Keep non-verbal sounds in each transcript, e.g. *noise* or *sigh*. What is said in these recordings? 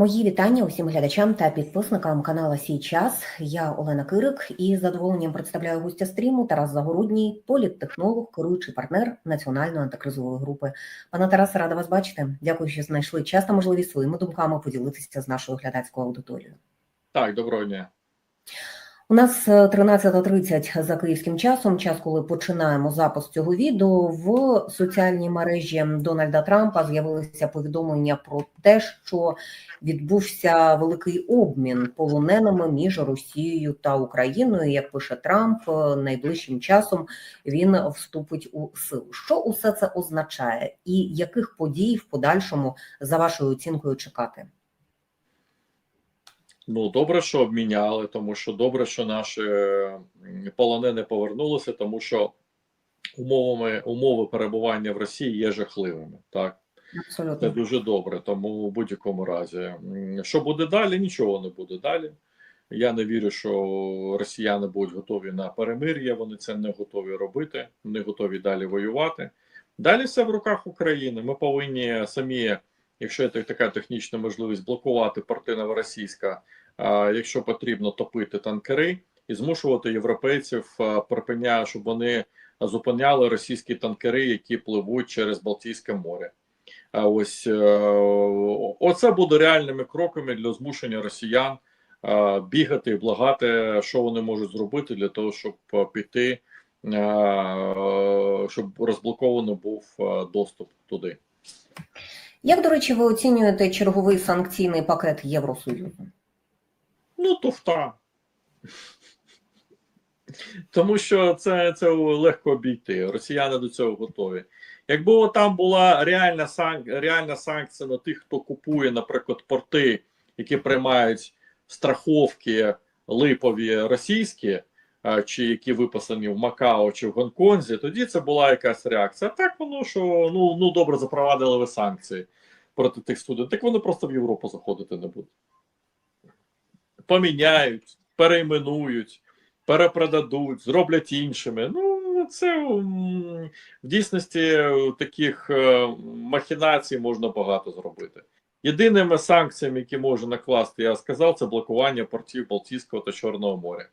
Мої вітання усім глядачам та підписникам канала Сій час. Я Олена Кирик і з задоволенням представляю гостя стріму Тарас Загородній, політтехнолог, керуючий партнер національної антикризової групи. Пане Тарасе, рада вас бачити. Дякую, що знайшли час та можливість своїми думками поділитися з нашою глядацькою аудиторією. Так, доброго дня. У нас е, 13.30 за київським часом, час, коли починаємо запис цього відео. В соціальній мережі Дональда Трампа з'явилися повідомлення про те, що відбувся великий обмін полоненими між Росією та Україною. Як пише Трамп, е, найближчим часом він вступить у силу. Що усе це означає, і яких подій в подальшому за вашою оцінкою чекати? Ну, добре, що обміняли, тому що добре, що наші полонени повернулися, тому що умовами умови перебування в Росії є жахливими. Так, це дуже добре. Тому в будь-якому разі, що буде далі, нічого не буде далі. Я не вірю, що росіяни будуть готові на перемир'я. Вони це не готові робити, не готові далі воювати. Далі все в руках України. Ми повинні самі, якщо є така технічна можливість, блокувати порти новоросійська, а якщо потрібно топити танкери і змушувати європейців а, припиня, щоб вони зупиняли російські танкери, які пливуть через Балтійське море. А ось е, оце буде реальними кроками для змушення росіян бігати і благати, що вони можуть зробити для того, щоб піти, щоб розблоковано був доступ туди. як до речі, ви оцінюєте черговий санкційний пакет Євросоюзу? Ну, туфта. Тому що це, це легко обійти. Росіяни до цього готові. Якби там була реальна санк... реальна санкція на тих, хто купує, наприклад, порти, які приймають страховки липові російські, чи які виписані в Макао чи в Гонконзі, тоді це була якась реакція. Так воно що ну, ну добре запровадили ви санкції проти тих студентів, так вони просто в Європу заходити не будуть. Поміняють, перейменують, перепродадуть, зроблять іншими. Ну, це в дійсності таких е, махінацій можна багато зробити. Єдиними санкціями, які може накласти, я сказав, це блокування портів Балтійського та Чорного моря.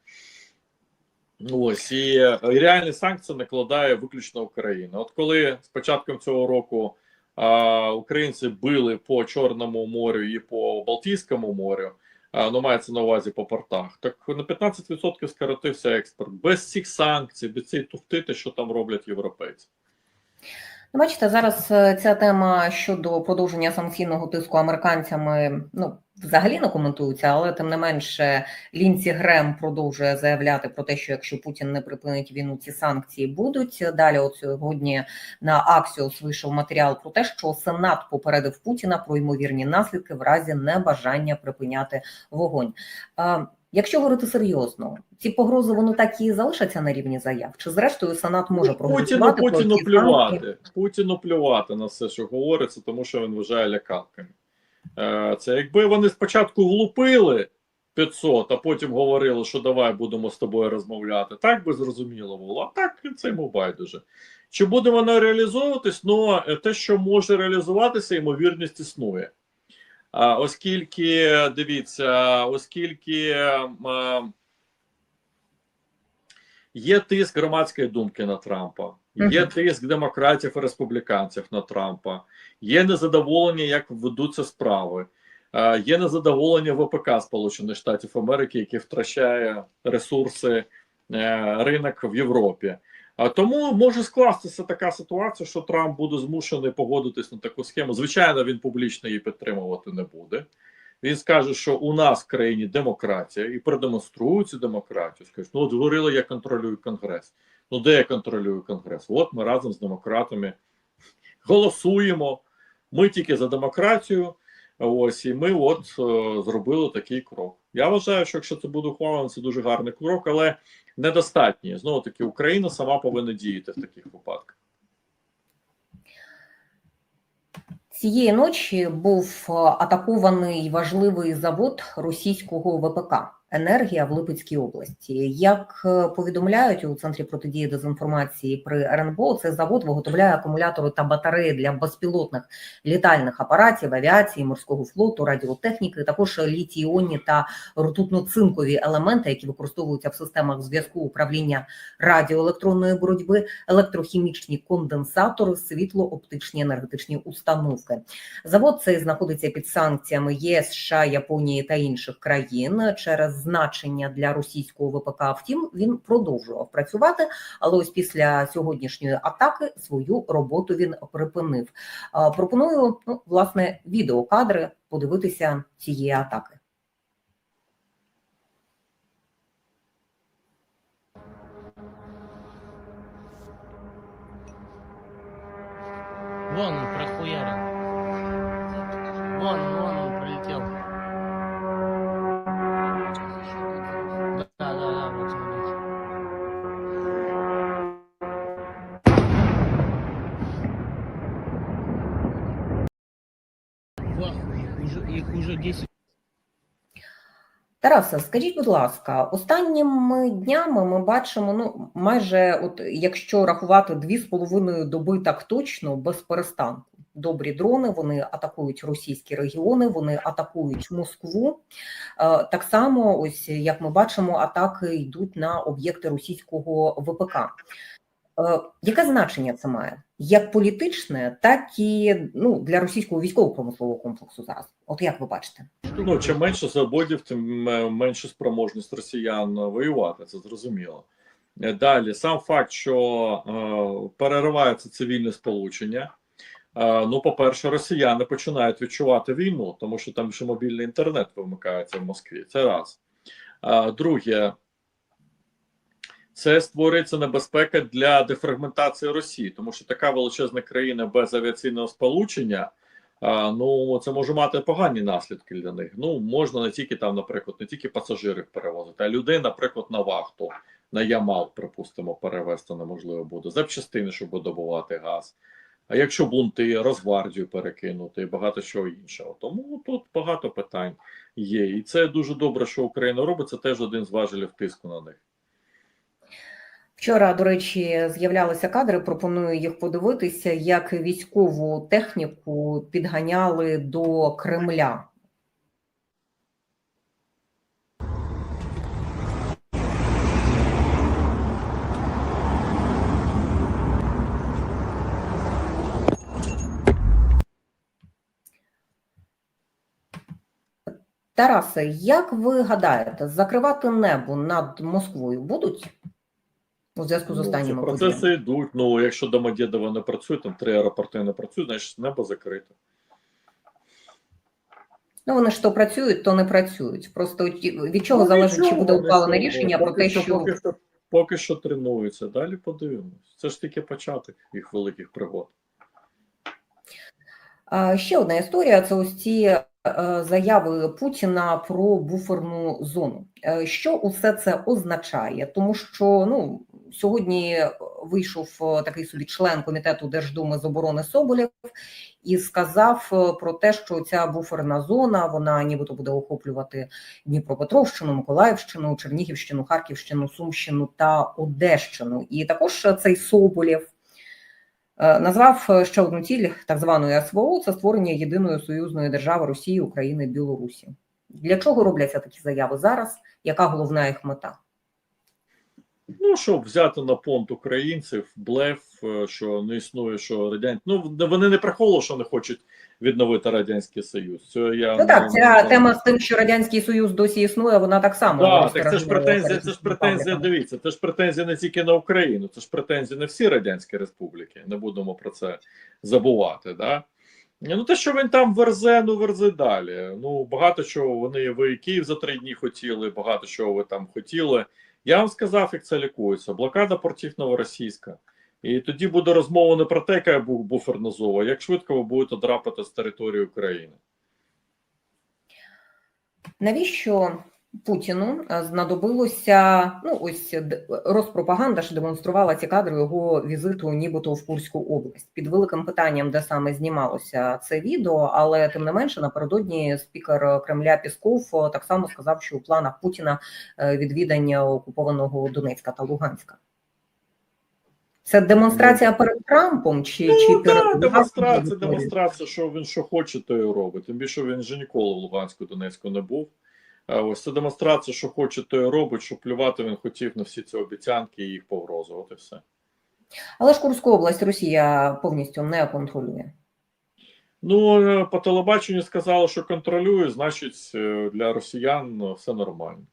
Ну, Ось і е, реальні санкції накладає виключно Україна. От коли з початком цього року а, українці били по Чорному морю і по Балтійському морю, ну мається на увазі по портах, так на 15% скоротився експорт без цих санкцій, без цієї туфтити, що там роблять європейці. Ну, Бачите, зараз е, ця тема щодо продовження санкційного тиску американцями ну взагалі не коментується, але тим не менше Лінці Грем продовжує заявляти про те, що якщо Путін не припинить війну, ці санкції будуть. Далі, от сьогодні на Аксіос вийшов матеріал про те, що Сенат попередив Путіна про ймовірні наслідки в разі небажання припиняти вогонь. Якщо говорити серйозно, ці погрози вони так і залишаться на рівні заяв? Чи зрештою Сенат може Ну, Путіну, Путіну плювати. Путіну плювати на все, що говориться, тому що він вважає лякалками. Е, Це якби вони спочатку влупили 500, а потім говорили, що давай будемо з тобою розмовляти. Так би зрозуміло було. А так це йому байдуже. Чи буде воно реалізовуватись? Ну, е, те, що може реалізуватися, ймовірність існує. Оскільки, дивіться, оскільки є тиск громадської думки на Трампа, є тиск демократів і республіканців на Трампа, є незадоволення, як ведуться справи, е, є незадоволення ВПК Сполучених Штатів Америки, яке втрачає ресурси е, ринок в Європі. А тому може скластися така ситуація, що Трамп буде змушений погодитись на таку схему. Звичайно, він публічно її підтримувати не буде. Він скаже, що у нас в країні демократія і продемонструє цю демократію. Скаже, ну от говорили, я контролюю конгрес. Ну де я контролюю конгрес? От ми разом з демократами голосуємо. Ми тільки за демократію. Ось і ми от е, зробили такий крок. Я вважаю, що якщо це буде ухвалено, це дуже гарний крок, але недостатній. Знову таки, Україна сама повинна діяти в таких випадках. Цієї ночі був е, атакований важливий завод російського ВПК. Енергія в Липецькій області. Як е, повідомляють у центрі протидії дезінформації при РНБО, цей завод виготовляє акумулятори та батареї для безпілотних літальних апаратів, авіації, морського флоту, радіотехніки, також літій-іонні та ртутно-цинкові елементи, які використовуються в системах зв'язку управління радіоелектронної боротьби, електрохімічні конденсатори, світло-оптичні енергетичні установки. Завод цей знаходиться під санкціями ЄС, США, Японії та інших країн через значення для російського ВПК. Втім, він продовжував працювати, але ось після сьогоднішньої атаки свою роботу він припинив. Пропоную ну, власне відеокадри подивитися цієї атаки. Их уже, 10 Тарасе, скажіть, будь ласка, останніми днями ми бачимо, ну майже, от якщо рахувати дві з половиною доби так точно, без перестанку. Добрі дрони, вони атакують російські регіони, вони атакують Москву. Е, Так само, ось як ми бачимо, атаки йдуть на об'єкти російського ВПК. Е, Яке значення це має? Як політичне, так і ну, для російського військово-промислового комплексу зараз. От як ви бачите? Ну, чим менше заводів, тим е, менше спроможність росіян воювати, це зрозуміло. Е, Далі, сам факт, що е, переривається цивільне сполучення. Ну, по-перше, росіяни починають відчувати війну, тому що там ще мобільний інтернет вимикається в Москві. Це раз. Друге, це створюється небезпека для дефрагментації Росії, тому що така величезна країна без авіаційного сполучення. Ну це може мати погані наслідки для них. Ну можна не тільки там, наприклад, не тільки пасажирів перевозити, а людей, наприклад, на вахту, на Ямал, припустимо, перевезти неможливо буде, запчастини, щоб добувати газ. А якщо бунти, Росгвардію перекинути і багато чого іншого. Тому тут багато питань є. І це дуже добре, що Україна робить. Це теж один з важелів тиску на них. Вчора, до речі, з'являлися кадри. Пропоную їх подивитися, як військову техніку підганяли до Кремля. Тарасе, як ви гадаєте, закривати небо над Москвою будуть у зв'язку з Ну, ці процеси подіями? йдуть. Ну якщо Домодєдово не працює, там три аеропорти не працюють, значить небо закрите. Ну, вони ж то працюють, то не працюють. Просто від чого Ну, залежить, чи буде ухвалене рішення про те, що, що поки що поки що тренуються. Далі подивимось. Це ж тільки початок їх великих пригод. А, ще одна історія це ось ці заяви Путіна про буферну зону. Е, Що усе це означає? Тому що ну сьогодні вийшов е, такий собі член комітету Держдуми з оборони Соболєв і сказав е, про те, що ця буферна зона вона нібито буде охоплювати Дніпропетровщину, Миколаївщину, Чернігівщину, Харківщину, Сумщину та Одещину. І також цей Соболєв Е, Назвав е, ще одну ціль так званої СВО це створення єдиної союзної держави Росії, України, Білорусі. Для чого робляться такі заяви зараз? Яка головна їх мета? Ну, щоб взяти на понт українців, блеф, е, що не існує, що радян... Ну, вони не приховували, що не хочуть відновити Радянський Союз. Це я Ну так, ця не- тема з тим, що радянський союз досі існує, вона так само Да, так це ж претензія, це ж претензія. Дивіться, це ж претензія не тільки на Україну, це ж претензії на всі радянські республіки. Не будемо про це забувати. Да? Ну, те, що він там верзе, ну верзе далі. Ну, багато чого вони ви Київ за три дні хотіли, багато чого ви там хотіли. Я вам сказав, як це лікується. Блокада портів новоросійська. І тоді буде розмова не про те, яка буферна зова, як швидко ви будете драпати з території України. Навіщо Путіну е, знадобилося ну ось д- Роспропаганда ж демонструвала ці кадри його візиту, нібито в Курську область. Під великим питанням, де саме знімалося це відео, але тим не менше напередодні спікер Кремля Пісков е, так само сказав, що у планах Путіна е, відвідання окупованого Донецька та Луганська. Це демонстрація перед Трампом чи, чи Ну, перед да, демонстрація, демонстрація, що він що хоче, то і робить. Тим більше він же ніколи в Луганську Донецьку не був. А ось це демонстрація, що хоче, то і робить, що плювати він хотів на всі ці обіцянки і їх погрози. От і все. Але ж Курську область Росія повністю не контролює. Ну, е, по телебаченню сказали, що контролює, значить, е, для росіян все нормально.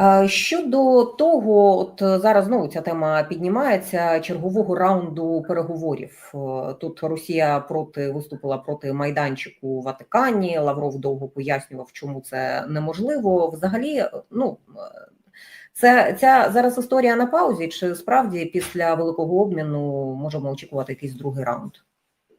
Е, Щодо того, от е, зараз знову ця тема піднімається чергового раунду переговорів. Е, Тут Росія проти виступила проти майданчику у Ватикані. Лавров довго пояснював, чому це неможливо. Взагалі, ну це ця зараз історія на паузі. Чи справді після великого обміну можемо очікувати якийсь другий раунд?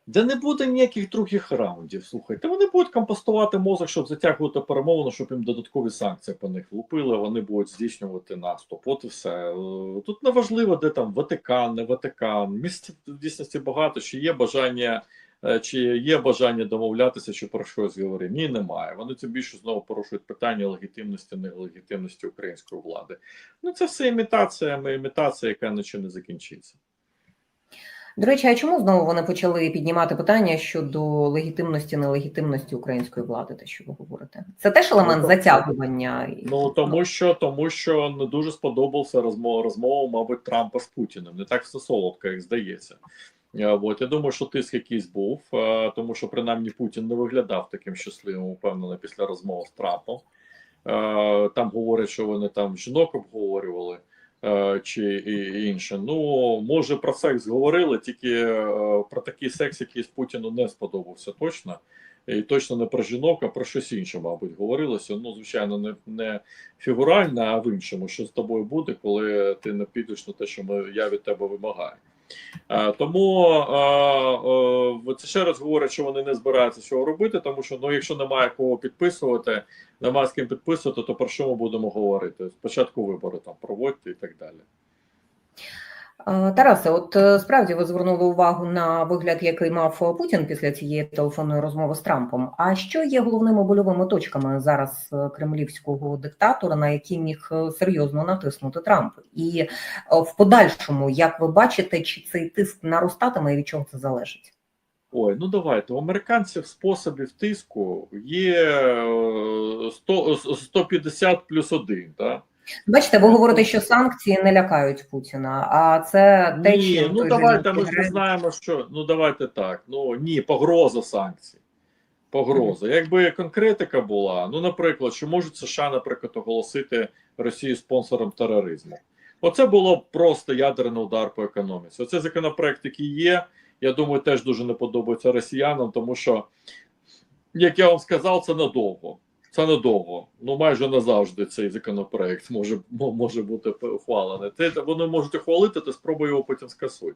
Де не буде ніяких других раундів. Слухайте, вони будуть компостувати мозок, щоб затягувати перемовину, щоб їм додаткові санкції по них влупили. Вони будуть здійснювати наступ. От і все. Е, Тут не важливо, де там Ватикан, не Ватикан. Місць в дійсності багато. Чи є бажання, е, чи є бажання домовлятися, чи про щось говорити? Ні, немає. Вони тим більше знову порушують питання легітимності, нелегітимності української влади. Ну це все імітація, імітація, яка нічим не закінчиться. До речі, а чому знову вони почали піднімати питання щодо легітимності, нелегітимності української влади? Те, що ви говорите, це теж елемент Ну, затягування. Ну тому що тому що не дуже сподобався розмова розмова, мабуть, Трампа з Путіним. Не так все солодко, як здається. Е, От я думаю, що тиск якийсь був, е, тому що принаймні Путін не виглядав таким щасливим, упевнено, після розмови з Трампом. Е, Там говорять, що вони там жінок обговорювали. Е, Чи інше. Ну, може, про секс говорили, тільки е, про такий секс, який з Путіну не сподобався точно. І точно не про жінок, а про щось інше, мабуть, говорилося. Ну, звичайно, не, не фігурально, а в іншому, що з тобою буде, коли ти не підеш на те, що ми, я від тебе вимагаю. А, тому а, а, це ще раз говорять, що вони не збираються цього робити, тому що ну, якщо немає кого підписувати, немає з ким підписувати, то про що ми будемо говорити? Спочатку вибори там проводьте і так далі. Тарасе, от е, справді ви звернули увагу на вигляд, який мав Путін після цієї телефонної розмови з Трампом. А що є головними больовими точками зараз е, кремлівського диктатора, на які міг е, серйозно натиснути Трамп? І в подальшому, як ви бачите, чи цей тиск наростатиме і від чого це залежить? Ой, ну давайте. У американців способів тиску є е, 100, 150 плюс один. Так? Бачите, ви говорите, що санкції не лякають Путіна, а це те, Ні, чим ну давайте ми ж не знаємо, що ну давайте так. Ну ні, погроза санкцій. Погроза. Якби конкретика була, ну, наприклад, що можуть США, наприклад, оголосити Росію спонсором тероризму. Оце було б просто ядерний удар по економіці. Оце законопроект, який є. Я думаю, теж дуже не подобається росіянам, тому що, як я вам сказав, це надовго. Це надовго. Ну майже назавжди цей законопроект може, може бути ухвалений. Те, вони можуть ухвалити, то спробуй його потім скасуй.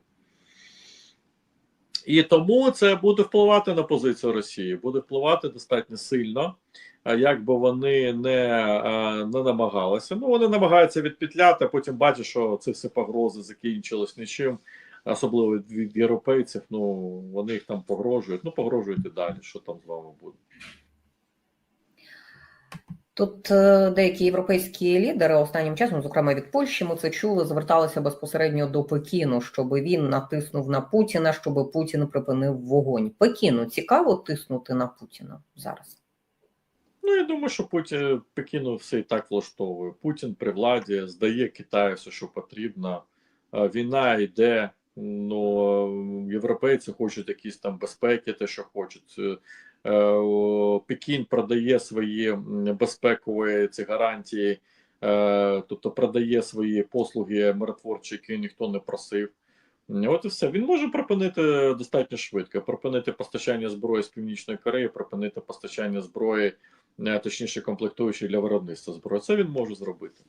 І тому це буде впливати на позицію Росії, буде впливати достатньо сильно. А як би вони не, е, не намагалися. Ну, вони намагаються відпетляти, а потім бачать, що це все погрози закінчилось нічим, особливо від європейців. Ну, вони їх там погрожують. Ну, погрожують і далі, що там з вами буде. Тут е, деякі європейські лідери останнім часом, зокрема від Польщі, ми це чули, зверталися безпосередньо до Пекіну, щоб він натиснув на Путіна, щоб Путін припинив вогонь. Пекіну цікаво тиснути на Путіна зараз. Ну, я думаю, що Путін Пекіну все і так влаштовує. Путін при владі здає Китаю все, що потрібно. Е, Війна йде. Ну, європейці хочуть якісь там безпеки, те, що хочуть. Е, Пекін продає свої безпекові ці гарантії, е, тобто продає свої послуги миротворчі, які ніхто не просив. От і все. Він може припинити достатньо швидко. Припинити постачання зброї з Північної Кореї, припинити постачання зброї, е, точніше комплектуючі для виробництва зброї. Це він може зробити.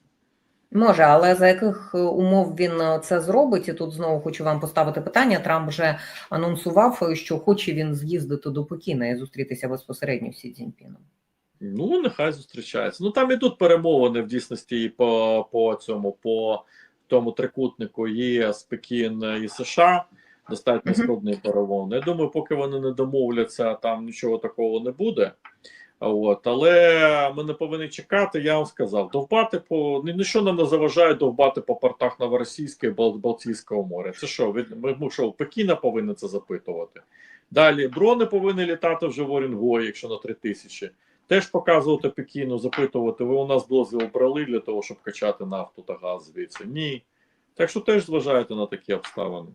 Може, але за яких е, умов він е, це зробить? І тут знову хочу вам поставити питання. Трамп вже анонсував, е, що хоче він з'їздити до Пекіна і зустрітися безпосередньо з Сі Цзіньпіном. Ну, нехай зустрічається. Ну там ідуть перемовини в дійсності і по, по цьому, по тому трикутнику ЄС, Пекін і США. Достатньо Мгм. складні перемовини. Я думаю, поки вони не домовляться, там нічого такого не буде. От, але ми не повинні чекати, я вам сказав, довбати по ні- нічого нам не заважає довбати по портах Новоросійського і Балтійського моря. Це що? від- Ми, що, Пекіна повинні це запитувати? Далі дрони повинні літати вже в Орінгої, якщо на 3 тисячі. Теж показувати Пекіну, запитувати, ви у нас дозвіл брали для того, щоб качати нафту та газ звідси? Ні. Так що теж зважайте на такі обставини.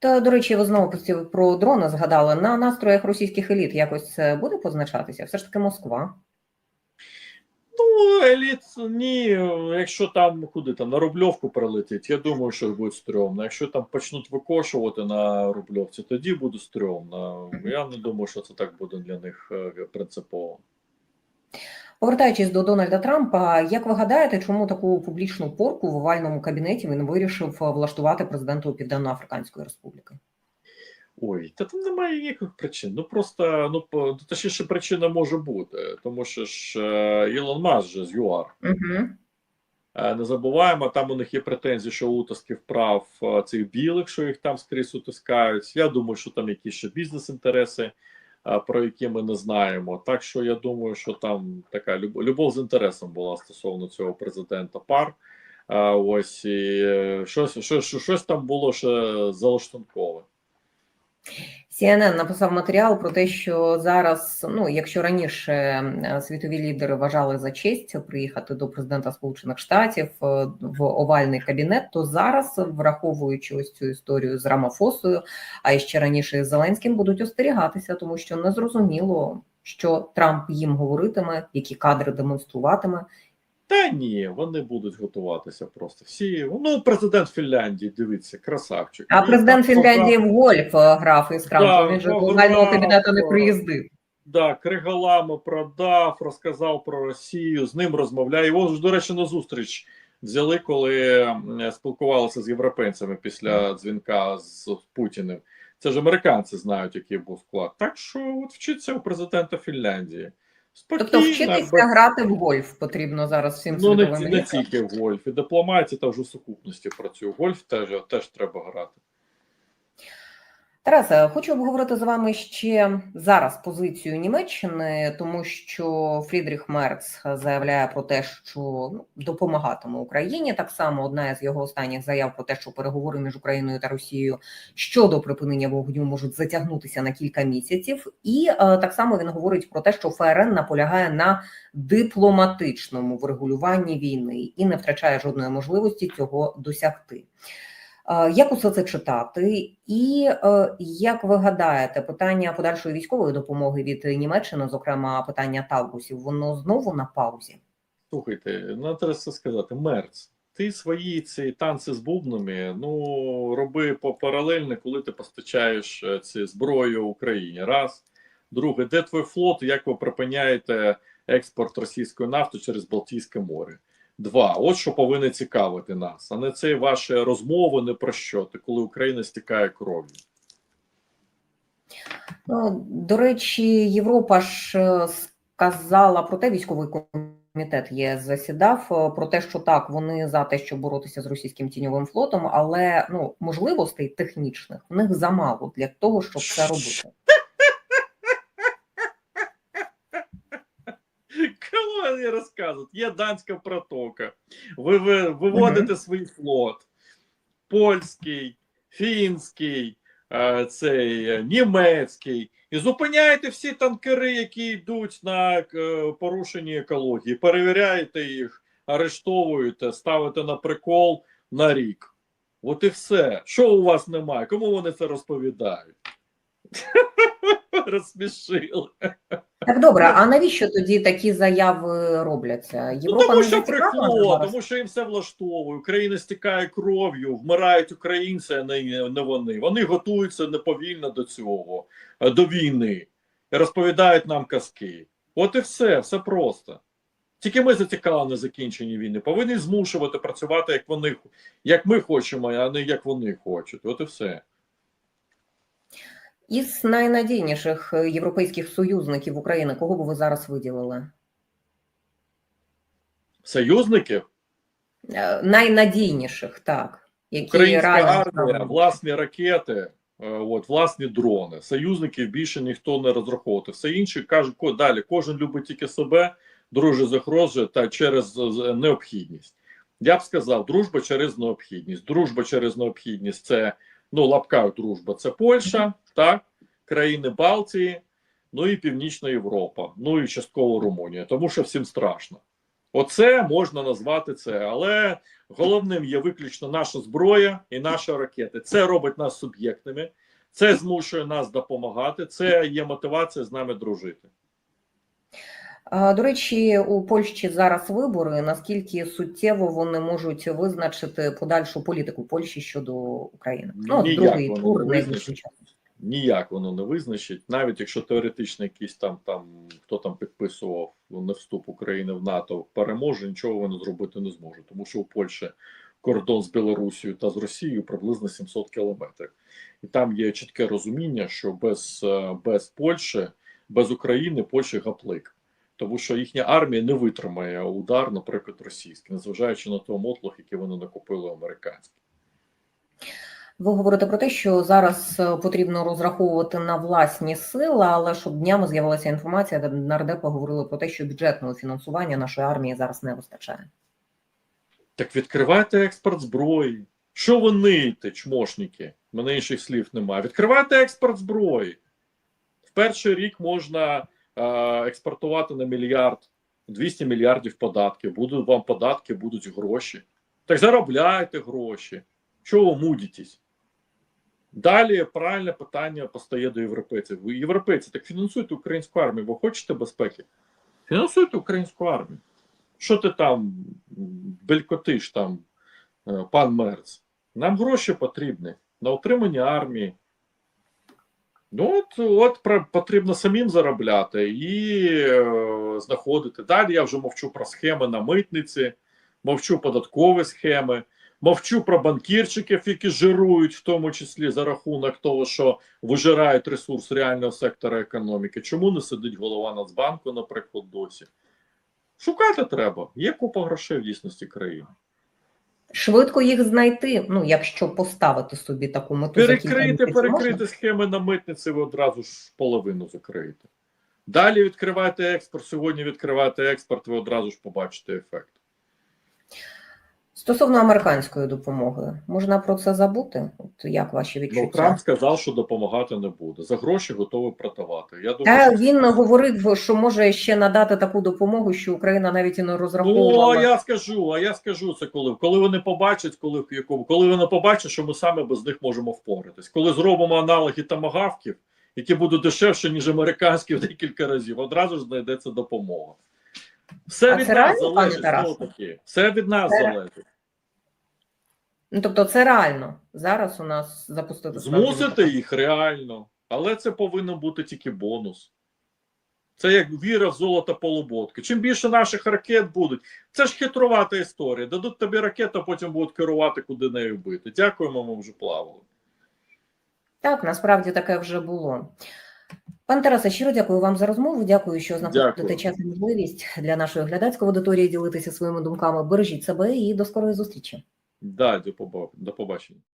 Та, до речі, ви знову про- дрони згадали. На настроях російських еліт якось це буде позначатися? Все ж таки Москва. Ну, еліт, ні, якщо там куди там на Рубльовку прилетить, я думаю, що буде стрьомно. Якщо там почнуть викошувати на Рубльовці, тоді буде стрьомно. Я не думаю, що це так буде для них е, принципово. Повертаючись до Дональда Трампа, як ви гадаєте, чому таку публічну порку в овальному кабінеті він вирішив е, влаштувати президенту Південно-Африканської Республіки? Ой, та там немає ніяких причин. Ну просто ну по- точніше причина може бути, тому що ж е, Ілон Маск же з ЮАР. Угу. Не забуваємо, там у них є претензії, що утисків прав е, цих білих, що їх там скрізь утискають. Я думаю, що там якісь ще бізнес-інтереси, про які ми не знаємо. Так що я думаю, що там така любов, з інтересом була стосовно цього президента пар. Ось і е, щось, щось, щось там було ще залаштункове. CNN написав матеріал про те, що зараз, ну якщо раніше світові лідери вважали за честь приїхати до президента Сполучених Штатів е, в овальний кабінет, то зараз, враховуючи ось цю історію з Рамафосою, а ще раніше з Зеленським, будуть остерігатися, тому що незрозуміло, що Трамп їм говоритиме, які кадри демонструватиме. Та ні, вони будуть готуватися просто. Всі, ну, президент Фінляндії, дивіться, красавчик. А президент Фінляндії в гольф е, грав із Трампом. Да, Він же до кабінету не приїздив. Да, криголами продав, розказав про Росію, з ним розмовляє. Його ж, до речі, на зустріч взяли, коли спілкувалися з європейцями після дзвінка з Путіним. Це ж американці знають, який був склад. Так що от вчиться у президента Фінляндії. Спокійно, Тобто вчитися без- грати в гольф потрібно зараз всім ну, не, світовим не елітам. тільки в гольф, і дипломатія та вже сукупності працює. Гольф теж, теж треба грати. Тарасе, хочу обговорити з вами ще зараз позицію Німеччини, тому що Фрідріх Мерц заявляє про те, що ну, допомагатиме Україні. Так само одна із його останніх заяв про те, що переговори між Україною та Росією щодо припинення вогню можуть затягнутися на кілька місяців. І е, так само він говорить про те, що ФРН наполягає на дипломатичному врегулюванні війни і не втрачає жодної можливості цього досягти. Е, Як усе це читати, і е, як ви гадаєте, питання подальшої військової допомоги від Німеччини, зокрема питання Тавгусів, воно знову на паузі? Слухайте, ну треба це сказати, Мерц. Ти свої ці танці з бубнами, ну роби по паралельно, коли ти постачаєш е, ці зброю Україні. Раз. Друге, де твій флот, як ви припиняєте експорт російської нафти через Балтійське море? Два. От що повинно цікавити нас, а не це ваші розмови не про що, ти коли Україна стікає кров'ю. Ну, до речі, Європа ж е, сказала про те, військовий комітет ЄС засідав е, про те, що так, вони за те, щоб боротися з російським тіньовим флотом, але ну можливостей технічних в них замало для того, щоб це робити. Кому вони розказують? Є данська протока. Ви, ви виводите свій флот. Польський, фінський, е, цей, е, німецький. І зупиняєте всі танкери, які йдуть на е, порушення екології. Перевіряєте їх, арештовуєте, ставите на прикол на рік. От і все. Що у вас немає? Кому вони це розповідають? *laughs* Розсмішили. Так добре, а навіщо тоді такі заяви робляться? Ну, тому не що зацікавлена тому що їм все влаштовує. Україна стікає кров'ю, вмирають українці, а не, не вони. Вони готуються неповільно до цього, до війни. Розповідають нам казки. От і все, все просто. Тільки ми зацікавлені на закінченні війни. Повинні змушувати працювати, як вони як ми хочемо, а не як вони хочуть. От і все. Із найнадійніших європейських союзників України, кого б ви зараз виділили? Союзники, Е, Найнадійніших, так. Які українська реально армія, власні ракети, е, от, власні дрони. Союзників більше ніхто не розраховувати. Все інше каже, ко- далі кожен любить тільки себе, друже загрожує та через необхідність. Я б сказав, дружба через необхідність. Дружба через необхідність це ну, лапках дружба. Це Польща, так, країни Балтії, ну і Північна Європа, ну і частково Румунія, тому що всім страшно. Оце можна назвати це, але головним є виключно наша зброя і наші ракети. Це робить нас суб'єктними, це змушує нас допомагати. Це є мотивація з нами дружити. До речі, у Польщі зараз вибори. Наскільки суттєво вони можуть визначити подальшу політику Польщі щодо України? Ну, Ніяк другий вони тур не часом. Ніяк воно не визначить, навіть якщо теоретично якийсь там там хто там підписував не вступ України в НАТО переможе, нічого вони зробити не зможуть, тому що у Польщі кордон з Білорусією та з Росією приблизно 700 кілометрів, і там є чітке розуміння, що без, е, без Польщі, без України Польща гаплик. Тому що їхня армія не витримає удар, наприклад, російський, незважаючи на той мотлох, який вони накопили американський. Ви говорите про те, що зараз е, потрібно розраховувати на власні сили, але щоб днями з'явилася інформація, де нардепи говорили про те, що бюджетного фінансування нашої армії зараз не вистачає. Так відкривайте експорт зброї. Що ви ниєте, чмошники? У мене інших слів немає. Відкривайте експорт зброї. В перший рік можна експортувати на мільярд, 200 мільярдів податків. Будуть вам податки, будуть гроші. Так заробляйте гроші. Чого ви мудитесь? Далі правильне питання постає до європейців. Ви європейці, так фінансуйте українську армію. Ви хочете безпеки? Фінансуйте українську армію. Що ти там белькотиш там, е, пан Мерц? Нам гроші потрібні на утримання армії. Ну, от, от потрібно самим заробляти і е, знаходити. Далі я вже мовчу про схеми на митниці, мовчу податкові схеми, мовчу про банкірчиків, які жирують, в тому числі за рахунок того, що вижирають ресурс реального сектора економіки. Чому не сидить голова Нацбанку, наприклад, досі? Шукати треба. Є купа грошей в дійсності країни. Швидко їх знайти, ну якщо поставити собі таку мету. Перекрити, можна? перекрити схеми на митниці, ви одразу ж половину закриєте. Далі відкривайте експорт. Сьогодні відкривайте експорт, ви одразу ж побачите ефект. Стосовно американської допомоги, можна про це забути? От як ваші Ну. Трамп сказав, що допомагати не буде. За гроші готовий продавати. Я думаю, Та що... він говорив, що може ще надати таку допомогу, що Україна навіть і не Ну, а я скажу, а я скажу це коли. Коли вони побачать, коли в якому, коли вони побачать, що ми саме без них можемо впоратись. Коли зробимо аналоги тамагавків, які будуть дешевше, ніж американські в декілька разів, одразу ж знайдеться допомога. Все А від це нас реально, пане залежить Тарасе? знову таки. Все від нас Це- залежить. Ну тобто, це реально зараз у нас запустити справді Змусити їх реально, але це повинен бути тільки бонус. Це як віра в золото полуботки. Чим більше наших ракет будуть, це ж хитрувата історія. Дадуть тобі ракету, а потім будуть керувати, куди нею бити. Дякуємо, ми вже плавали. Так, насправді таке вже було. Пане Тарасе, щиро дякую вам за розмову. Дякую, що знаходите час і можливість для нашої глядацької аудиторії ділитися своїми думками. Бережіть себе і до скорої зустрічі. Да, до побачення.